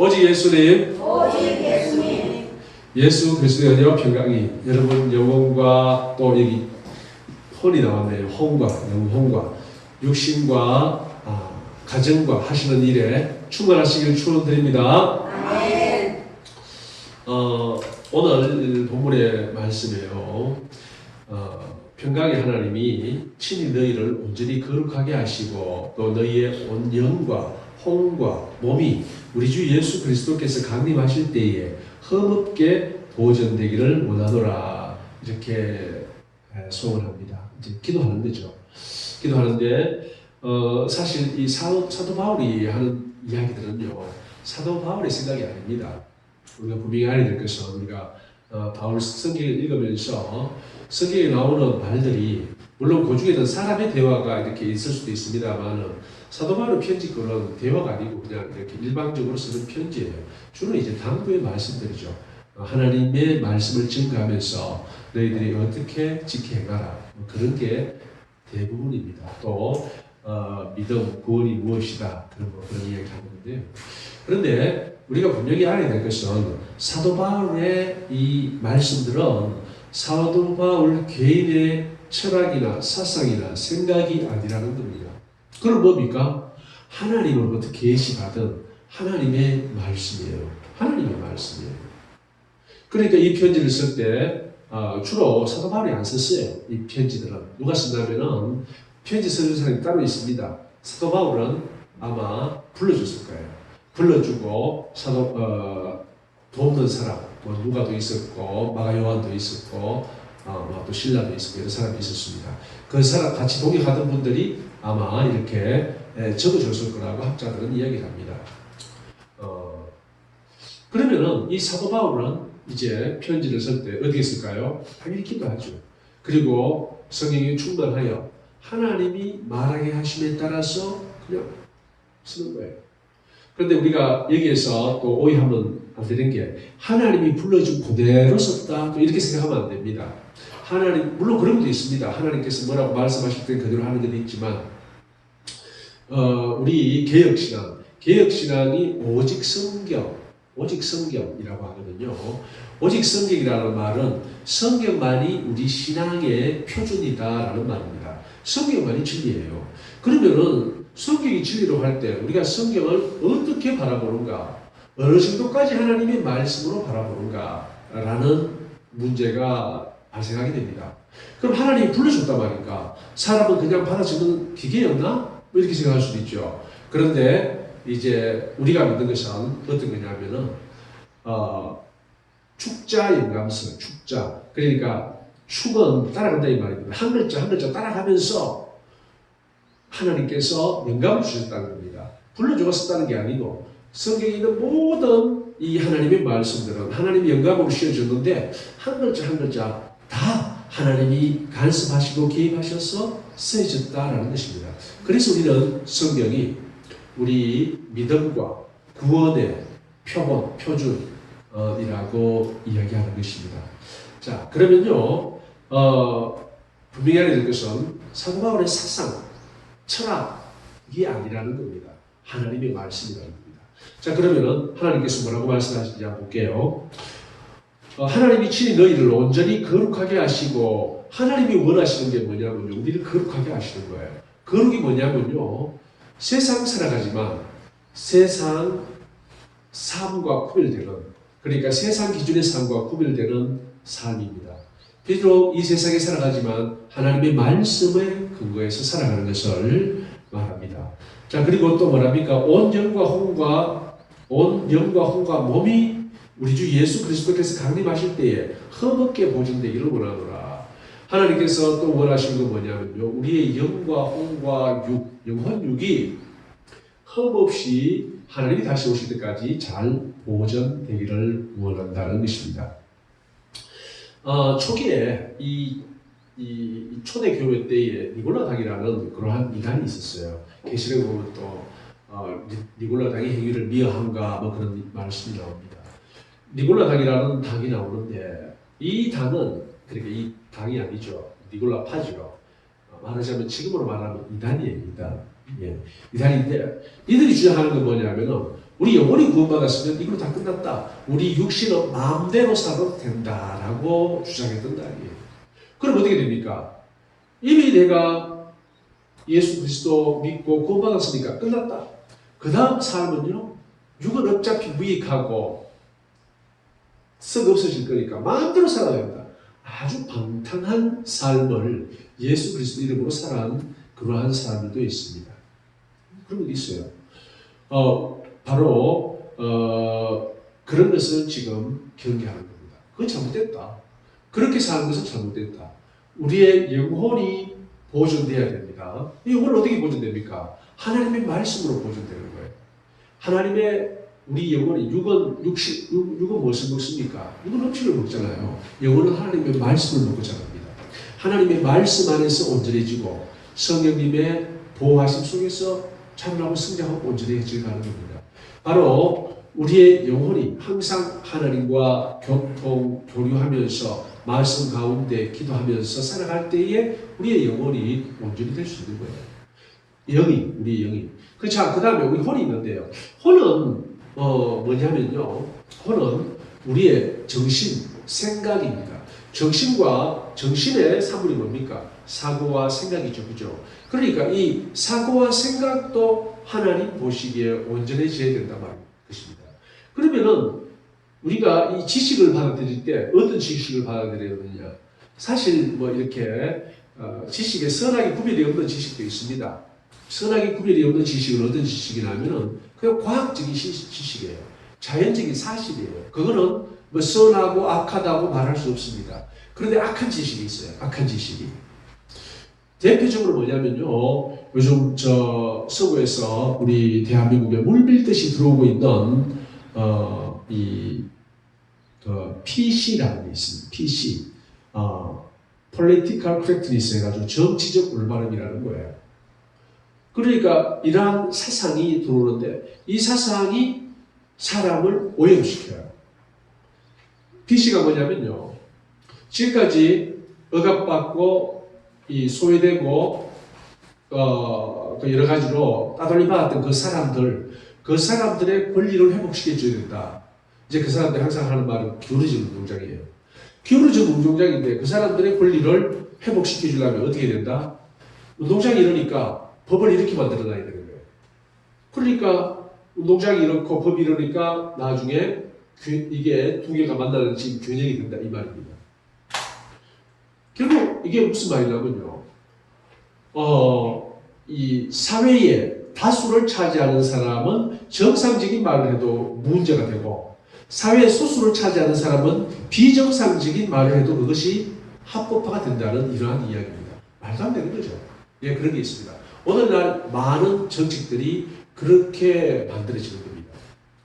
오직 예수님, 오직 예수님 예수 그리스도의 은혜와 평강이 여러분 영혼과 또 여기 혼이 나왔네요. 혼과 영혼과 육신과 아, 가정과 하시는 일에 충만하시길 축원드립니다. 아멘 어, 오늘 본문의 말씀이에요. 어, 평강의 하나님이 친히 너희를 온전히 거룩하게 하시고 또 너희의 온 영과 혼과 몸이 우리 주 예수 그리스도께서 강림하실 때에 흠없게 보존되기를 원하노라 이렇게 에, 소원 합니다. 이제 기도하는 거죠. 기도하는데 어, 사실 이 사도, 사도 바울이 하는 이야기들은요 사도 바울의 생각이 아닙니다. 우리가 분명히 알아야 될 것은 우리가 어, 바울 성경을 읽으면서 성경에 나오는 말들이 물론 그 중에는 사람의 대화가 이렇게 있을 수도 있습니다만 사도 바울의 편지글은 대화가 아니고 그냥 이렇게 일방적으로 쓰는 편지예요. 주로 이제 당부의 말씀들이죠. 어, 하나님의 말씀을 증거하면서 너희들이 어떻게 지켜 행하라 뭐 그런 게 대부분입니다. 또 어, 믿음, 구원이 무엇이다 그런 거 그런 이야기 하는 건데요. 그런데 우리가 분명히 알아야 될 것은 사도 바울의 이 말씀들은 사도 바울 개인의 철학이나 사상이나 생각이 아니라는 겁니다. 그럼 뭡니까? 하나님으로부터 계시받은 하나님의 말씀이에요. 하나님의 말씀이에요. 그러니까 이 편지를 쓸때 어, 주로 사도 바울이 안 썼어요. 이 편지들은 누가 쓴다면은 편지 쓰는 사람이 따로 있습니다. 사도 바울은 아마 불러줬을 거예요. 불러주고 사도 어, 돕는 사람 뭐 누가도 있었고 마가 요한도 있었고 어, 뭐 또 신라도 있었고 여러 사람이 있었습니다. 그 사람 같이 동역하던 분들이 아마 이렇게 에, 적어줬을 거라고 학자들은 이야기를 합니다. 어, 그러면은 이 사도 바울은 이제 편지를 쓸 때 어디에 쓸까요? 당연히 기도 하죠. 그리고 성경이 충만하여 하나님이 말하게 하심에 따라서 그냥 쓰는 거예요. 그런데 우리가 여기에서 또 오해하면 안 되는 게 하나님이 불러준 그대로 썼다 또 이렇게 생각하면 안 됩니다. 하나님 물론 그런 것도 있습니다. 하나님께서 뭐라고 말씀하실 때 그대로 하는 것도 있지만 어, 우리 개혁 신앙 개혁 신앙이 오직 성경 오직 성경이라고 하거든요. 오직 성경이라는 말은 성경만이 우리 신앙의 표준이다라는 말입니다. 성경만이 진리예요. 그러면은 성경이 진리로 할 때 우리가 성경을 어떻게 바라보는가? 어느 정도까지 하나님의 말씀으로 바라보는가라는 문제가 발생하게 됩니다. 그럼 하나님이 불러줬단 말인가? 사람은 그냥 받아주는 기계였나? 뭐 이렇게 생각할 수도 있죠. 그런데 이제 우리가 믿는 것은 어떤 거냐면은 어, 축자 영감성, 축자. 그러니까 축은 따라간다 이 말입니다. 한 글자 한 글자 따라가면서 하나님께서 영감을 주셨다는 겁니다. 불러주었다는 게 아니고 성경에 있는 모든 이 하나님의 말씀들은 하나님이 영감으로 씌워줬는데 한 글자 한 글자 다 하나님이 간섭하시고 개입하셔서 쓰여졌다라는 것입니다. 그래서 우리는 성경이 우리 믿음과 구원의 표본, 표준이라고 이야기하는 것입니다. 자, 그러면요, 어, 분명히 알아야 될 것은 사도 바울의 사상, 철학이 아니라는 겁니다. 하나님의 말씀이라는 겁니다. 자, 그러면은 하나님께서 뭐라고 말씀하시는지 한번 볼게요. 어, 하나님이 친히 너희를 온전히 거룩하게 하시고 하나님이 원하시는 게 뭐냐면요. 우리를 거룩하게 하시는 거예요. 거룩이 뭐냐면요. 세상 살아가지만 세상 삶과 구별되는 그러니까 세상 기준의 삶과 구별되는 삶입니다. 비록 이 세상에 살아가지만 하나님의 말씀에 근거해서 살아가는 것을 말합니다. 자 그리고 또 뭐랍니까? 온 영과 혼과 온 영과 혼과 몸이 우리 주 예수 그리스도께서 강림하실 때에 흠없게 보존되기를 원하노라. 하나님께서 또 원하시는 건 뭐냐면요. 우리의 영과 혼과 육, 영혼 육이 흠없이 하나님이 다시 오실 때까지 잘 보존되기를 원한다는 것입니다. 어, 초기에 이, 이, 이 초대 교회 때에 니골라당이라는 그러한 이단이 있었어요. 계시록에 보면 또 어, 니- 니골라당의 행위를 미화함과 뭐 그런 말씀이 나옵니다. 니골라 당이라는 당이 나오는데 이 당은 그러니까 이 당이 아니죠. 니골라파죠. 어, 말하자면 지금으로 말하면 이단이에요. 이단. 예, 이단인데 이들이 주장하는 건 뭐냐면은 우리 영혼이 구원받았으면 이걸로 다 끝났다. 우리 육신은 마음대로 살아도 된다라고 주장했던 날이에요. 그럼 어떻게 됩니까? 이미 내가 예수 그리스도 믿고 구원받았으니까 끝났다. 그 다음 삶은요, 육은 어차피 무익하고 썩 없어질 거니까 마음대로 살아야 된다. 아주 방탕한 삶을 예수 그리스도 이름으로 살아온 그러한 사람들도 있습니다. 그런 게 있어요. 어, 바로 어, 그런 것을 지금 경계하는 겁니다. 그건 잘못됐다. 그렇게 사는 것은 잘못됐다. 우리의 영혼이 보존돼야 됩니다. 이 영혼은 어떻게 보존됩니까? 하나님의 말씀으로 보존되는 거예요. 하나님의 우리 영혼이 육은 육식 육, 육은 무엇을 먹습니까? 육은 음식을 먹잖아요. 영혼은 하나님의 말씀을 먹고 자랍니다. 하나님의 말씀 안에서 온전해지고 성령님의 보호하심 속에서 자라나고 성장하고 온전해져 가는 겁니다. 바로 우리의 영혼이 항상 하나님과 교통 교류하면서 말씀 가운데 기도하면서 살아갈 때에 우리의 영혼이 온전히 될 수 있는 거예요. 영이 우리의 영이. 그자 그다음에 우리 혼이 있는데요. 혼은 어 뭐냐면요. 혼은 우리의 정신, 생각입니다. 정신과 정신의 사물이 뭡니까? 사고와 생각이죠, 그죠? 그러니까 이 사고와 생각도 하나님 보시기에 온전해져야 된단 말인 것입니다. 그러면은 우리가 이 지식을 받아들일 때 어떤 지식을 받아들여야 되느냐? 사실 뭐 이렇게 어, 지식에 선하게 구별이 없는 지식도 있습니다. 선하게 구별이 없는 지식은 어떤 지식이냐면은 그냥 과학적인 시- 지식이에요. 자연적인 사실이에요. 그거는 뭐 선하고 악하다고 말할 수 없습니다. 그런데 악한 지식이 있어요. 악한 지식이. 대표적으로 뭐냐면요. 요즘 저 서구에서 우리 대한민국에 물밀듯이 들어오고 있는 어, 이 그 PC라는 게 있습니다. PC. 어, Political Correctness 해가지고 정치적 올바름이라는 거예요. 그러니까 이러한 사상이 들어오는데 이 사상이 사람을 오염시켜요. PC가 뭐냐면요. 지금까지 억압받고 이 소외되고 어, 그 여러 가지로 따돌림 받았던 그 사람들 그 사람들의 권리를 회복시켜 줘야 된다. 이제 그 사람들이 항상 하는 말은 기울어진 운동장이에요. 기울어진 운동장인데 그 사람들의 권리를 회복시켜 주려면 어떻게 된다? 운동장이 이러니까 법을 이렇게 만들어 놔야 되는 거예요. 그러니까 운동장이 이렇고 법이 이러니까 나중에 균- 이게 두 개가 만나는 지금 균형이 된다 이 말입니다. 결국 이게 무슨 말이냐면요. 어, 이 사회에 다수를 차지하는 사람은 정상적인 말을 해도 문제가 되고 사회 소수를 차지하는 사람은 비정상적인 말을 해도 그것이 합법화가 된다는 이러한 이야기입니다. 말도 안 되는 거죠. 예, 그런 게 있습니다. 오늘날 많은 정책들이 그렇게 만들어지는 겁니다.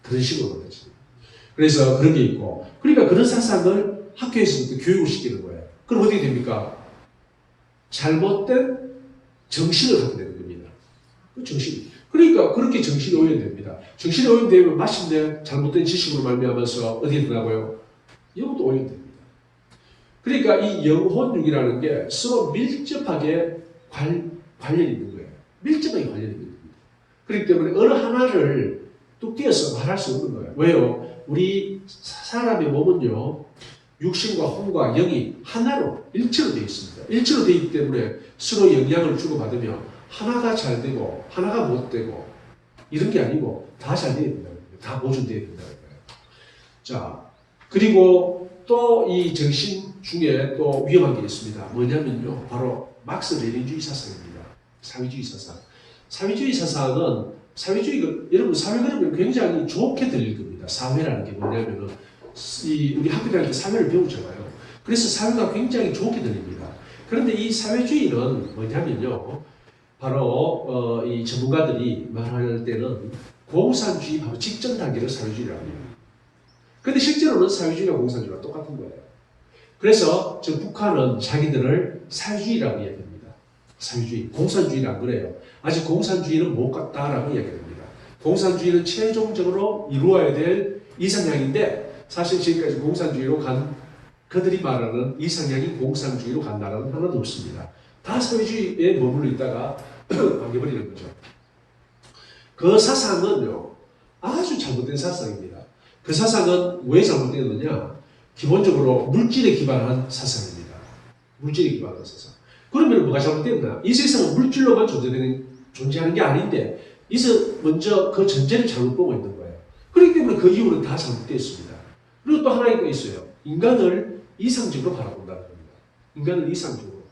그런 식으로 만들어집니다. 그래서 그런 게 있고, 그러니까 그런 사상을 학교에서부터 교육을 시키는 거예요. 그럼 어떻게 됩니까? 잘못된 정신을 갖게 되는 겁니다. 그 정신. 그러니까 그렇게 정신이 오염됩니다. 정신이 오염되면 마침내 잘못된 지식으로 말미암아서 어디에 들어가고요? 영도 오염됩니다. 그러니까 이 영혼육이라는 게 서로 밀접하게 관, 관련이 있는 거예요. 밀접하게 있는 겁니다. 그렇기 때문에 어느 하나를 뚝 띄어서 말할 수 없는 거예요. 왜요? 우리 사- 사람의 몸은요, 육신과 혼과 영이 하나로 일체로 되어 있습니다. 일체로 되어 있기 때문에 서로 영향을 주고받으며 하나가 잘 되고 하나가 못 되고 이런 게 아니고 다잘 된다는 거예요. 다 된다는 거예요. 자, 그리고 또 이 정신 중에 또 위험한 게 있습니다. 뭐냐면요. 바로 막스 레닌주의 사상입니다. 사회주의 사상. 사회주의 사상은 사회주의가 여러분 사회 그러면 굉장히 좋게 들릴 겁니다. 사회라는 게 뭐냐면은 이 우리 학교 다닐 때 사회를 배우잖아요. 그래서 사회가 굉장히 좋게 들립니다. 그런데 이 사회주의는 뭐냐면요. 바로 어, 이 전문가들이 말할 때는 공산주의 바로 직전 단계를 사회주의라고 해요. 근데 실제로는 사회주의와 공산주의가 똑같은 거예요. 그래서 저 북한은 자기들을 사회주의라고 이야기합니다. 사회주의, 공산주의는 안 그래요. 아직 공산주의는 못 갔다라고 이야기합니다. 공산주의는 최종적으로 이루어야 될 이상향인데 사실 지금까지 공산주의로 간 그들이 말하는 이상향이 공산주의로 간 나라는 하나도 없습니다. 다 사회주의에 머물러 있다가 안겨버리는 거죠. 그 사상은요, 아주 잘못된 사상입니다. 그 사상은 왜 잘못되느냐? 기본적으로 물질에 기반한 사상입니다. 물질에 기반한 사상. 그러면 뭐가 잘못됐나? 이 세상은 물질로만 존재되는, 존재하는 게 아닌데, 이서 먼저 그 전제를 잘못 보고 있는 거예요. 그렇기 때문에 그 이유는 다 잘못되었습니다. 그리고 또 하나 가 있어요. 인간을 이상적으로 바라본다는 겁니다. 인간을 이상적으로.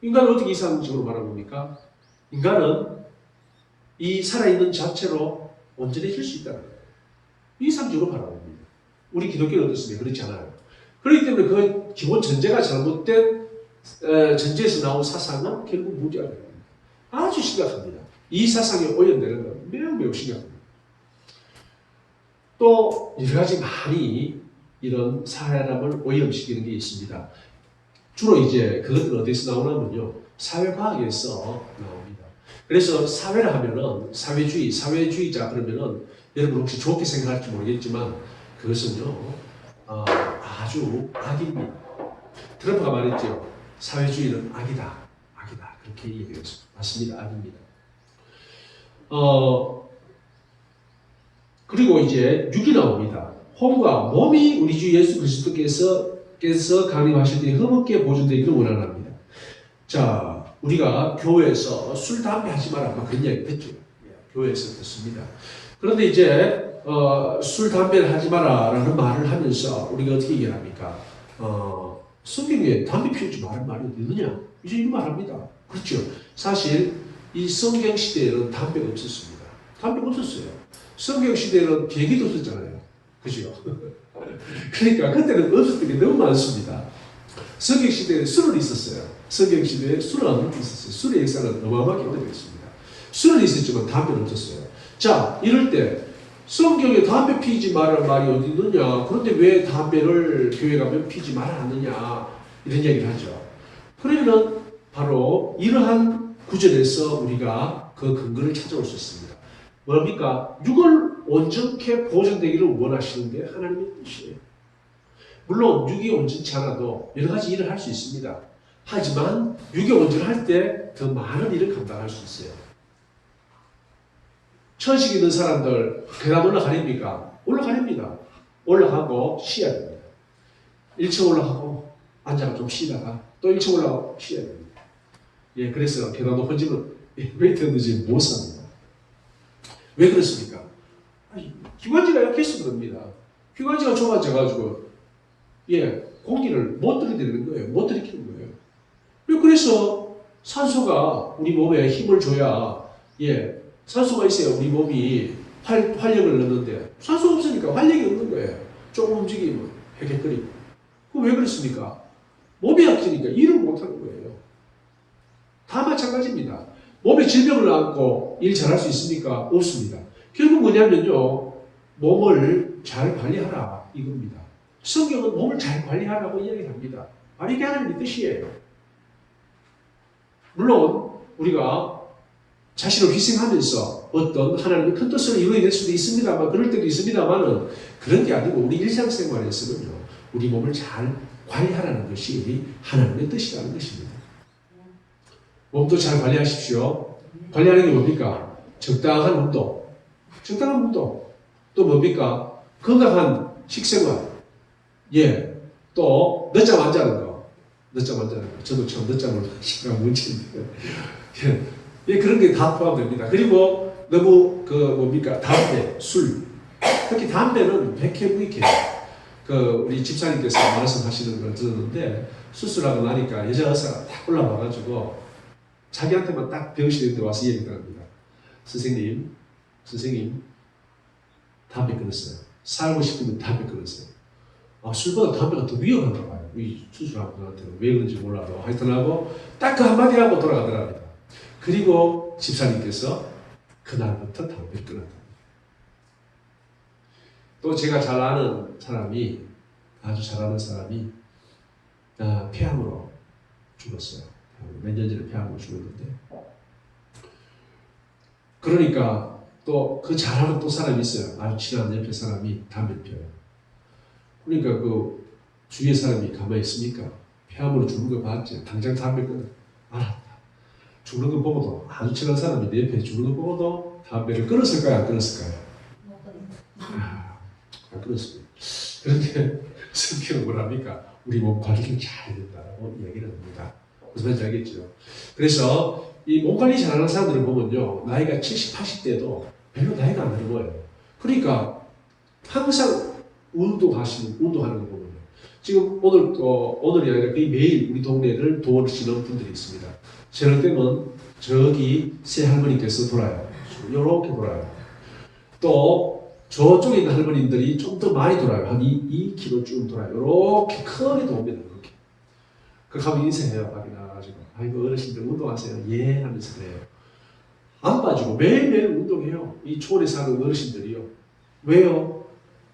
인간을 어떻게 이상적으로 바라봅니까? 인간은 이 살아있는 자체로 온전해질 수 있다는 거예요. 이상적으로 바라봅니다. 우리 기독교는 어떻습니까? 그렇지 않아요. 그렇기 때문에 그 기본 전제가 잘못된 에, 전제에서 나온 사상은 결국 됩니다. 아주 심각합니다. 이 사상이 오염되는 건 매우 매우 심각합니다. 또 여러 가지 많이 이런 사람을 오염시키는 게 있습니다. 주로 이제 그것들은 어디서 나오냐면요. 사회과학에서 나옵니다. 그래서 사회를 하면은 사회주의, 사회주의자 그러면은 여러분 혹시 좋게 생각할지 모르겠지만 그것은요 어, 아주 악입니다. 트럼프가 말했죠. 사회주의는 악이다, 악이다 그렇게 얘기했습니다. 맞습니다, 악입니다. 어 그리고 이제 육이 나옵니다. 혼과 몸이 우리 주 예수 그리스도께서 께서 강림하실 때 흠없게 보존되기를 원하랍니다. 자, 우리가 교회에서 술, 담배 하지 마라. 막 그런 이야기 했죠. 예, 교회에서 듣습니다. 그런데 이제, 어, 술, 담배를 하지 마라 라는 말을 하면서 우리가 어떻게 얘기합니까? 어, 성경에 담배 피우지 말은 말이 어디 있느냐? 이제 이거 말합니다. 그렇죠. 사실 이 성경 시대에는 담배가 없었습니다. 담배가 없었어요. 성경 시대에는 비행기도 없었잖아요. 그죠? 그러니까 그때는 없었던 게 너무 많습니다. 성경 시대에 술은 있었어요. 성경 시대에 술은 있었어요. 술의 역사는 어마어마하게 오래됐습니다. 술은 있었지만 담배는 없었어요. 자, 이럴 때 성경에 담배 피지 말라는 말이 어디 있느냐? 그런데 왜 담배를 교회 가면 피지 말아야 하느냐? 이런 얘기를 하죠. 그러면은 바로 이러한 구절에서 우리가 그 근거를 찾아올 수 있습니다. 뭡니까? 육을 온전케 보존되기를 원하시는 게 하나님의 뜻이에요. 물론 육이 온전치 않아도 여러 가지 일을 할 수 있습니다. 하지만 육이 온전할 때 더 많은 일을 감당할 수 있어요. 천식 있는 사람들 계단 올라가립니까? 올라가립니다. 올라가고 쉬어야 됩니다. 1층 올라가고 앉아가 좀 쉬다가 또 1층 올라가고 쉬어야 됩니다. 예, 그래서 계단 높은 집은 왜 됐는지 못 삽니다. 왜 그렇습니까? 아니, 기관지가 약해서 그럽니다. 기관지가 좁아져가지고 예 공기를 못 들이대는 거예요. 못 들이키는 거예요. 그래서 산소가 우리 몸에 힘을 줘야 예 산소가 있어야 우리 몸이 활, 활력을 넣는데 산소 없으니까 활력이 없는 거예요. 조금 움직이면 헤헷거리고. 그왜 그렇습니까? 몸이 약해니까 일을 못하는 거예요. 다 마찬가지입니다. 몸에 질병을 안고 일 잘할 수 있습니까? 없습니다. 결국 뭐냐면요. 몸을 잘 관리하라 이겁니다. 성경은 몸을 잘 관리하라고 이야기합니다. 바로 이게 하나님의 뜻이에요. 물론 우리가 자신을 희생하면서 어떤 하나님의 큰 뜻을 이루어낼 수도 있습니다만 그럴 때도 있습니다만은 그런 게 아니고 우리 일상생활에서는요. 우리 몸을 잘 관리하라는 것이 하나님의 뜻이라는 것입니다. 몸도 잘 관리하십시오. 관리하는 게 뭡니까? 적당한 운동. 적당한 운동. 또 뭡니까? 건강한 식생활. 예. 또 늦잠 안 자는 거. 늦잠 안 자는 거. 저도 참 늦잠을 시간 문제인데. 예. 예, 그런 게 다 포함됩니다. 그리고 너무 그 뭡니까? 담배, 술. 특히 담배는 백해무익해요. 그 우리 집사님께서 말씀하시는 걸 들었는데 수술하고 나니까 여자 의사가 딱 올라와가지고 자기한테만 딱 병실에 와서 얘기를 합니다. 선생님, 선생님, 담배 끊었어요. 살고 싶으면 담배 끊었어요. 아, 술보다 담배가 더 위험한가 봐요. 이 수술하고 나한테는 왜 그런지 몰라도 하여튼 하고 딱 그 한마디 하고 돌아가더랍니다. 그리고 집사님께서 그날부터 담배를 끊었다. 또 제가 잘 아는 사람이 아주 잘 아는 사람이 아, 폐암으로 죽었어요. 몇 년 전에 폐암으로 죽었는데 그러니까 또 그 잘하는 또 사람이 있어요. 아주 친한 옆에 사람이 담배 피워요. 그러니까 그 주위의 사람이 가만히 있습니까? 폐암으로 죽는 거 봤지? 당장 담배 끊어. 죽는 거 보고도 아주 친한 사람이 내 옆에 죽는 거 보고도 담배를 끊었을까요? 안 끊었을까요? 아, 안 끊었습니다. 그런데 성경은 뭐랍니까? 우리 몸 관리를 잘 해야 된다고 이야기를 합니다. 무슨 말인지 알겠죠? 그래서 이 몸 관리 잘하는 사람들을 보면요. 나이가 70, 80대도 별로 나이가 안 드는 거예요. 그러니까 항상 운동하시는, 운동하는 거 보면요. 지금 오늘, 어, 오늘이 아니라 거의 매일 우리 동네를 도시는 분들이 있습니다. 저럴 때면 저기 새 할머니 께서 돌아요. 이렇게 돌아요. 또 저쪽에 있는 할머님들이 좀 더 많이 돌아요. 한 2, 2km 쭉 돌아요. 이렇게 크게 돕니다. 이렇게. 그 가면 인사해요. 밖에 나가가지고. 아이고 어르신들 운동하세요. 예 하면서 그래요. 안 빠지고 매일매일 운동해요. 이 초원에 사는 어르신들이요. 왜요?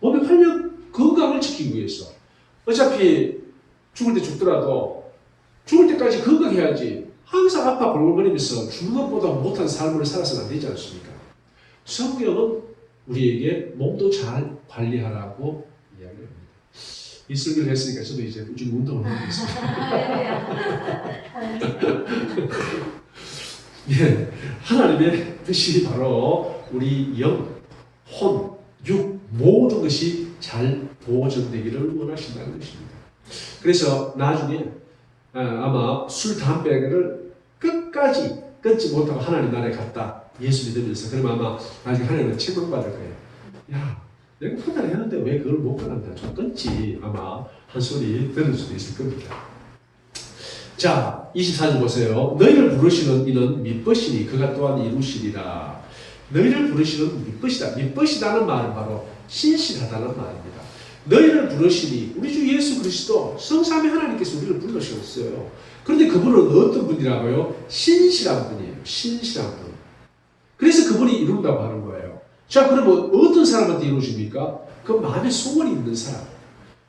몸의 활력 건강을 지키기 위해서. 어차피 죽을 때 죽더라도 죽을 때까지 건강해야지. 항상 아파 골골거리면서 죽는 것보다 못한 삶을 살아서는 안 되지 않습니까? 성경은 우리에게 몸도 잘 관리하라고 이야기를 합니다. 이 설교를 했으니까 저도 이제 꾸준히 운동을 하고 있습니다. 예, 하나님의 뜻이 바로 우리 영, 혼, 육 모든 것이 잘 보존되기를 원하신다는 것입니다. 그래서 나중에 아, 아마 술, 담배를 끝까지 끊지 못하고 하나님 나라에 갔다. 예수 믿으면서 그러면 아마 나중에 하나님은 책망받을 거예요. 야, 내가 그날 했는데 왜 그걸 못 끊었냐? 좀 끊지. 아마 한 소리 들을 수도 있을 겁니다. 자, 24절 보세요. 너희를 부르시는 이는 믿것이니 그가 또한 이루시리라. 너희를 부르시는 믿것이다. 믿것이다는 말은 바로 신실하다는 말입니다. 너희를 부르시니 우리 주 예수 그리스도 성삼위 하나님께서 우리를 불러주셨어요. 그런데 그분은 어떤 분이라고요? 신실한 분이에요. 신실한 분. 그래서 그분이 이룬다고 하는 거예요. 자, 그러면 어떤 사람한테 이루어집니까? 그 마음에 소원이 있는 사람.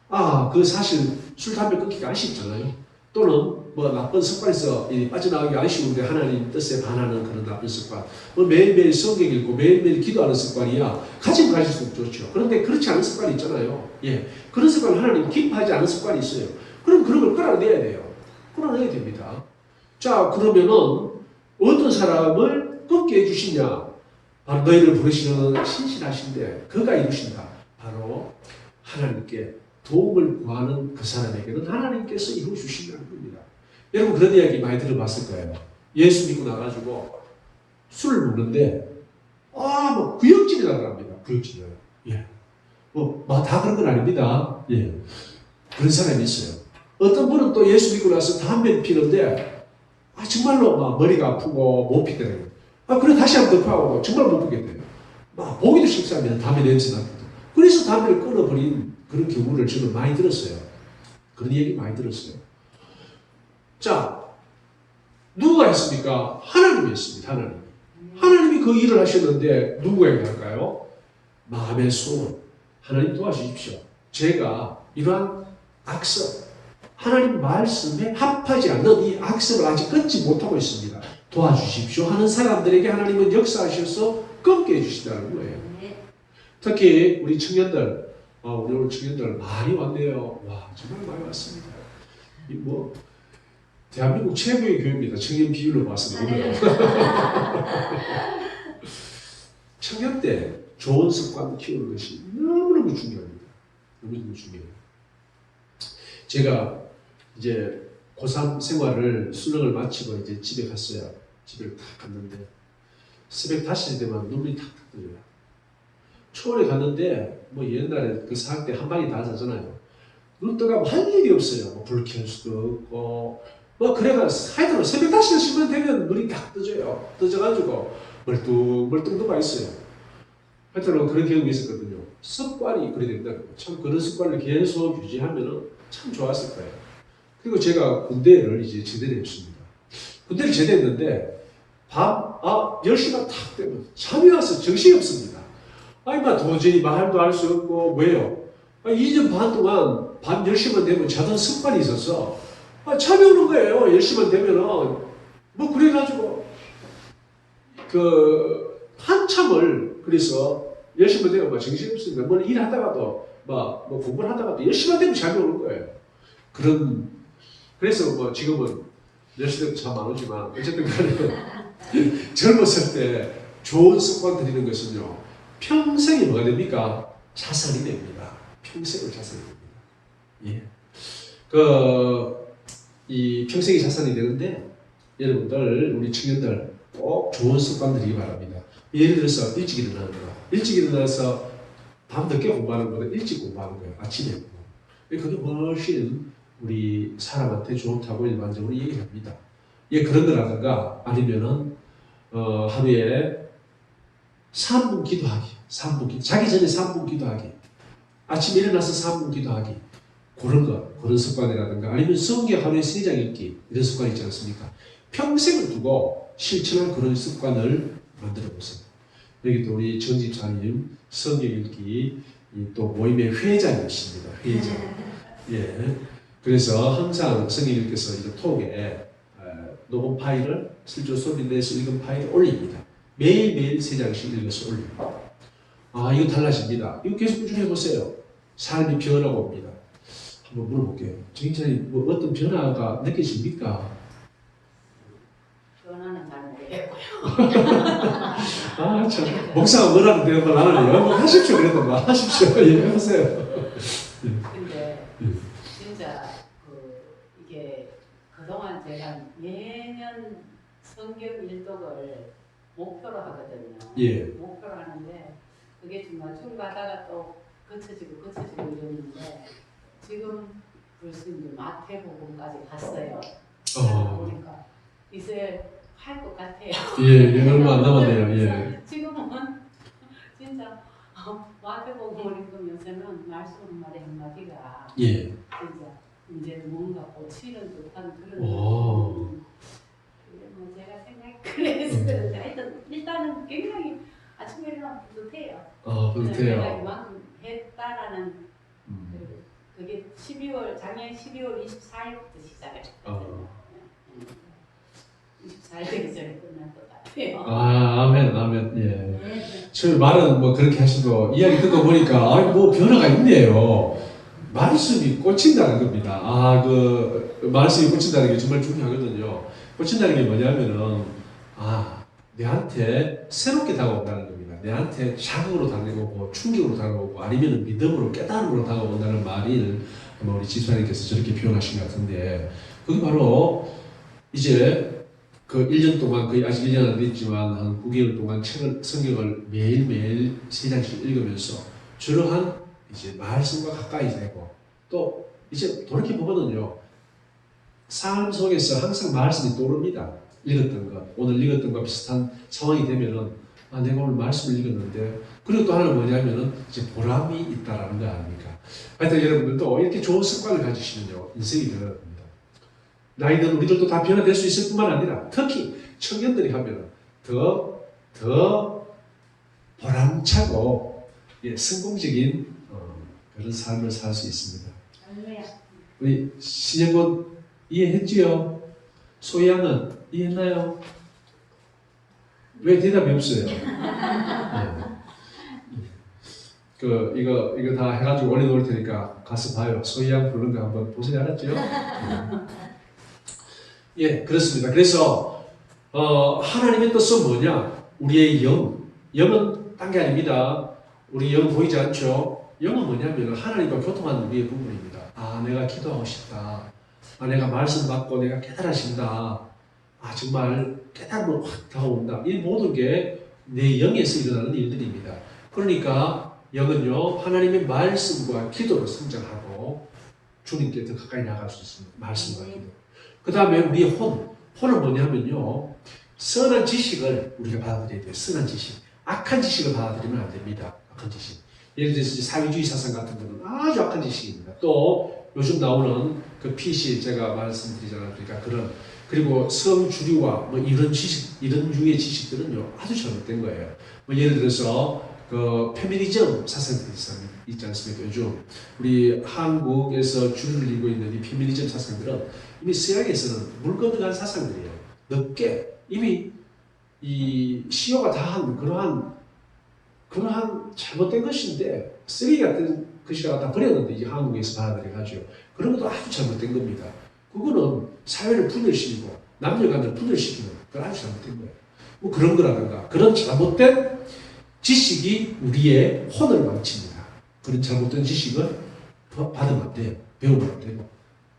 아, 그 사실 술, 담배 끊기가 아쉽잖아요. 또는 뭐 나쁜 습관에서 이 빠져나가기 아쉬운데 하나님 뜻에 반하는 그런 나쁜 습관. 뭐 매일매일 성경 읽고 매일매일 기도하는 습관이야. 가지면 가질수록 좋죠. 그런데 그렇지 않은 습관이 있잖아요. 예. 그런 습관 하나님 기뻐하지 않은 습관이 있어요. 그럼 그런 걸 끌어내야 돼요. 끌어내야 됩니다. 자, 그러면은 어떤 사람을 끊게 해주시냐? 바로 너희를 부르시는 신실하신데 그가 이루신다. 바로 하나님께 도움을 구하는 그 사람에게는 하나님께서 이루어 주신다는 겁니다. 여러분 그런 이야기 많이 들어봤을 거예요. 예수 믿고 나가지고 술을 먹는데 아 뭐 구역질이 나갑니다. 구역질이 나요. 예. 뭐다 그런 건 아닙니다. 예. 그런 사람이 있어요. 어떤 분은 또 예수 믿고 나서 담배를 피는데 아 정말로 막 머리가 아프고 못 피더라고요. 아 그래 다시 한번 덮어하고 정말 못 피겠대요. 막 보기도 식상합니다. 담배 냄새 나기도. 그래서 담배를 끊어버린 그런 경우를 저는 많이 들었어요. 그런 얘기 많이 들었어요. 자, 누가 했습니까? 하나님이 했습니다. 하나님. 하나님이 그 일을 하셨는데 누구에게 할까요? 마음의 소원. 하나님 도와주십시오. 제가 이러한 악습, 하나님 말씀에 합하지 않는 이 악습을 아직 끊지 못하고 있습니다. 도와주십시오 하는 사람들에게 하나님은 역사하셔서 끊게 해주시다는 거예요. 특히 우리 청년들, 어, 우리 오늘 청년들 많이 왔네요. 와, 정말 많이 왔습니다. 이 뭐, 대한민국 최고의 교회입니다. 청년 비율로 봤을 때. 오늘. 청년 때 좋은 습관 키우는 것이 너무너무 중요합니다. 너무너무 중요해요. 제가 이제 고3 생활을 수능을 마치고 이제 집에 갔어요. 집에 탁 갔는데 새벽 5시 되면 눈물이 탁탁 떨어요. 초원에 갔는데 뭐 옛날에 그 사학 때 한 방에 다 자잖아요. 눈 떠가면 할 일이 없어요. 뭐 불 켤 수도 없고 뭐 그래가 하여튼 새벽 5시만 되면 눈이 딱 떠져요. 떠져가지고 멀뚱 멀뚱 누가 있어요. 하여튼 그런 경험이 있었거든요. 습관이 그래 된다는. 참 그런 습관을 계속 유지하면 참 좋았을 거예요. 그리고 제가 군대를 이제 제대를 했습니다. 군대를 제대했는데 밤, 아, 10시가 탁 되면 잠이 와서 정신이 없습니다. 아니, 막 도저히 말도 할 수 없고, 왜요? 아, 2년 반 동안 밤 10시만 되면 자던 습관이 있어서, 아, 잠이 오는 거예요. 10시만 되면은. 뭐, 그래가지고, 그, 한참을, 그래서 10시만 되면 막 정신이 없습니다. 뭘 일하다가도, 막, 뭐 공부를 하다가도 10시만 되면 잠이 오는 거예요. 그런, 그래서 뭐 지금은 10시 되면 잠안 오지만, 어쨌든 간에 젊었을 때 좋은 습관 들이는 것은요, 평생이 뭐가 됩니까? 자산이 됩니다. 평생을 자산이 됩니다. 예. 그, 이 평생이 자산이 되는데, 여러분들, 우리 청년들 꼭 좋은 습관 들이기 바랍니다. 예를 들어서 일찍 일어나는 거. 일찍 일어나서 밤 늦게 공부하는 거보다 일찍 공부하는 거예요. 아침에. 그게 훨씬 우리 사람한테 좋다고 일반적으로 얘기합니다. 예, 그런 거라든가 아니면은 어, 하루에 3분 기도하기. 3분 기 자기 전에 3분 기도하기. 아침에 일어나서 3분 기도하기. 그런 거, 그런 습관이라든가 아니면 성경 하루에 3장 읽기. 이런 습관 있지 않습니까? 평생을 두고 실천할 그런 습관을 만들어 보세요. 여기 또 우리 전 집사님 성경 읽기 이또 모임의 회장이십니다. 회장. 예. 그래서 항상 성경님께서 이제 톡에 에, 녹음 파일을 실제로 소리 내서 읽은 파일을 올립니다. 매일매일 세 장씩 읽어서 올립니다. 아, 이거 달라집니다. 이거 계속 꾸준히 해보세요. 삶이 변하고 옵니다. 한번 물어볼게요. 정인자님, 뭐 어떤 변화가 느껴집니까? 변화는 잘 모르겠고요. 아, 참. 목사가 뭐라고 되는 걸 나는 뭐 하십시오. 뭐 하십시오. 예, 해보세요. 근데 음. 진짜 그 이게 그동안 제가 매년 성경 일독을 목표로 하거든요. 예. 목표로 하는데 그게 정말 중 가다가 또 거쳐지고 거쳐지고 이러는데 지금 벌써 이제 마태복음까지 갔어요. 어. 보니까 이제 할 것 같아요. 예, 예, 얼마 안 남았네요. 예. 지금은 진짜 어, 마태복음을 읽으면서는 말씀 한마디 한마디가 예. 진짜 이제 뭔가 고치는 듯한 그런 오. 느낌. 그게 뭐 제가 생각 그래서 그런데 하여튼 일단은 굉장히 아침에 일어나면 뿌듯해요. 아, 내가 그렇대요. 이만큼 했다라는 음. 그, 그게 12월 작년 12월 24일부터 시작했어요. 어. 24일 되기 전에 끝날 것 같아요. 아, 아멘, 아멘. 예. 네. 저 말은 뭐 그렇게 하시고 이야기 듣고 보니까 아, 뭐 변화가 있네요. 말씀이 꽂힌다는 겁니다. 아, 그 말씀이 꽂힌다는 게 정말 중요하거든요. 꽂힌다는 게 뭐냐면은 아, 내한테 새롭게 다가온다는 겁니다. 내한테 자극으로 다가오고 충격으로 다가오고 아니면 믿음으로 깨달음으로 다가온다는 말을 아마 우리 지수님께서 저렇게 표현하신 것 같은데 그게 바로 이제 그 1년 동안 거의 아직 1년 안 됐지만 한 9개월 동안 책을 성경을 매일매일 세 장씩 읽으면서 저러한 이제 말씀과 가까이 되고 또 이제 돌이켜 보거든요. 삶 속에서 항상 말씀이 떠오릅니다. 읽었던 것, 오늘 읽었던 것 비슷한 상황이 되면은 아, 내가 오늘 말씀을 읽었는데 그리고 또 하나는 뭐냐면은 이제 보람이 있다라는 거 아닙니까? 하여튼 여러분들도 이렇게 좋은 습관을 가지시면요 인생이 변합니다. 나이든 우리들도 다 변화될 수 있을 뿐만 아니라 특히 청년들이 하면 더, 더 보람차고 예, 성공적인 어, 그런 삶을 살 수 있습니다. 우리 신영군 이해했지요? 소희양은 이해했나요? 왜 대답이 없어요? 네. 그 이거 이거 다 해가지고 올려놓을 테니까 가서 봐요. 소희양 부르는 거 한번 보세요. 알았죠? 네. 예, 그렇습니다. 그래서 어, 하나님의 뜻은 뭐냐? 우리의 영, 영은 딴 게 아닙니다. 우리 영 보이지 않죠? 영은 뭐냐면 하나님과 교통하는 우리의 부분입니다. 아, 내가 기도하고 싶다. 아, 내가 말씀 받고 내가 깨달아진다. 아, 정말 깨달음을 확 다가온다. 이 모든 게 내 영에서 일어나는 일들입니다. 그러니까 영은요, 하나님의 말씀과 기도로 성장하고 주님께 더 가까이 나갈 수 있습니다. 말씀과 기도. 그 다음에 우리의 혼. 혼은 뭐냐면요, 선한 지식을 우리가 받아들여야 돼요. 선한 지식. 악한 지식을 받아들이면 안 됩니다. 악한 지식. 예를 들어서 사회주의 사상 같은 거는 아주 악한 지식입니다. 또 요즘 나오는 그 PC 제가 말씀드리잖아요. 그러니까 그런 그리고 성주류와 뭐 이런 지식 이런 유의 지식들은요 아주 잘못된 거예요. 뭐 예를 들어서 그 페미니즘 사상들이 있- 있지 않습니까? 요즘 우리 한국에서 줄을 이고 있는 이 페미니즘 사상들은 이미 서양에서는 물 건너간 사상들이에요. 늦게 이미 이 시효가 다한 그러한 그러한 잘못된 것인데 쓰레기 같은 것이라 갖다 버렸는데 이제 한국에서 받아들여 가지고 그런 것도 아주 잘못된 겁니다. 그거는 사회를 분열시키고 남녀 간을 분열시키는 그건 아주 잘못된 거예요. 뭐 그런 거라든가 그런 잘못된 지식이 우리의 혼을 망칩니다. 그런 잘못된 지식은 버- 받으면 안 돼요. 배우면 안 되고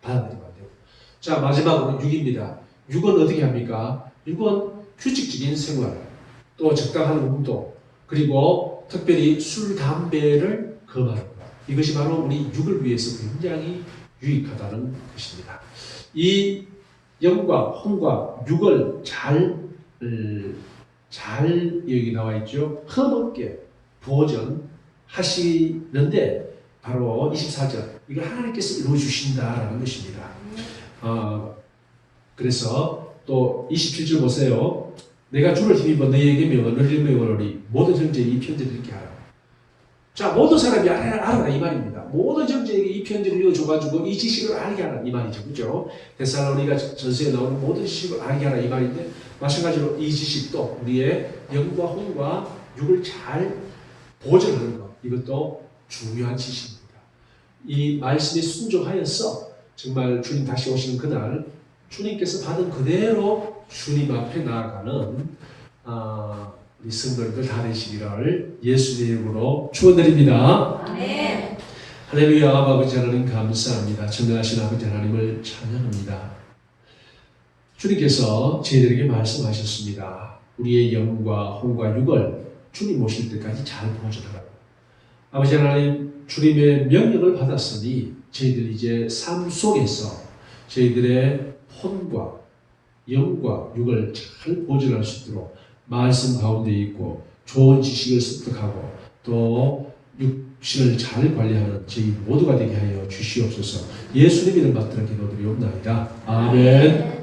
받아들이면 안 되고. 자 마지막으로 6입니다. 6은 어떻게 합니까? 6은 규칙적인 생활, 또 적당한 운동, 그리고 특별히 술, 담배를 금하는 것. 이것이 바로 우리 육을 위해서 굉장히 유익하다는 것입니다. 이 영과 혼과 육을 잘, 음, 잘 여기 나와 있죠. 흠없게 보존하시는데 바로 24절 이걸 하나님께서 이루어 주신다라는 것입니다. 어, 그래서 또 27절 보세요. 내가 주를 힘입어 너희에게 명을 일명하노니 모든 형제에게 이 편지를 이렇게 하라. 자 모든 사람이 알아라, 알아라 이 말입니다. 모든 형제에게 이 편지를 읽어줘가지고 이 지식을 알게 하라 이 말이죠. 그죠? 데살로니가 전서에 나오는 모든 지식을 알게 하라 이 말인데 마찬가지로 이 지식도 우리의 영과 혼과 육을 잘 보존하는 것 이것도 중요한 지식입니다. 이 말씀에 순종하여서 정말 주님 다시 오시는 그날 주님께서 받은 그대로 주님 앞에 나아가는 아, 우리 성도님들 다 되시기를 예수의 이름으로 축원드립니다. 아 멘. 할렐루야 아버지 하나님 감사합니다. 전능하신 아버지 하나님을 찬양합니다. 주님께서 저희들에게 말씀하셨습니다. 우리의 영과 혼과 육을 주님 오실 때까지 잘 보존하라고. 아버지 하나님 주님의 명령을 받았으니 저희들 이제 삶 속에서 저희들의 혼과 영과 육을 잘 보존할 수 있도록 말씀 가운데 있고 좋은 지식을 습득하고 또 육신을 잘 관리하는 저희 모두가 되게 하여 주시옵소서. 예수님 이름 받들어 기도드리옵나이다. 아멘.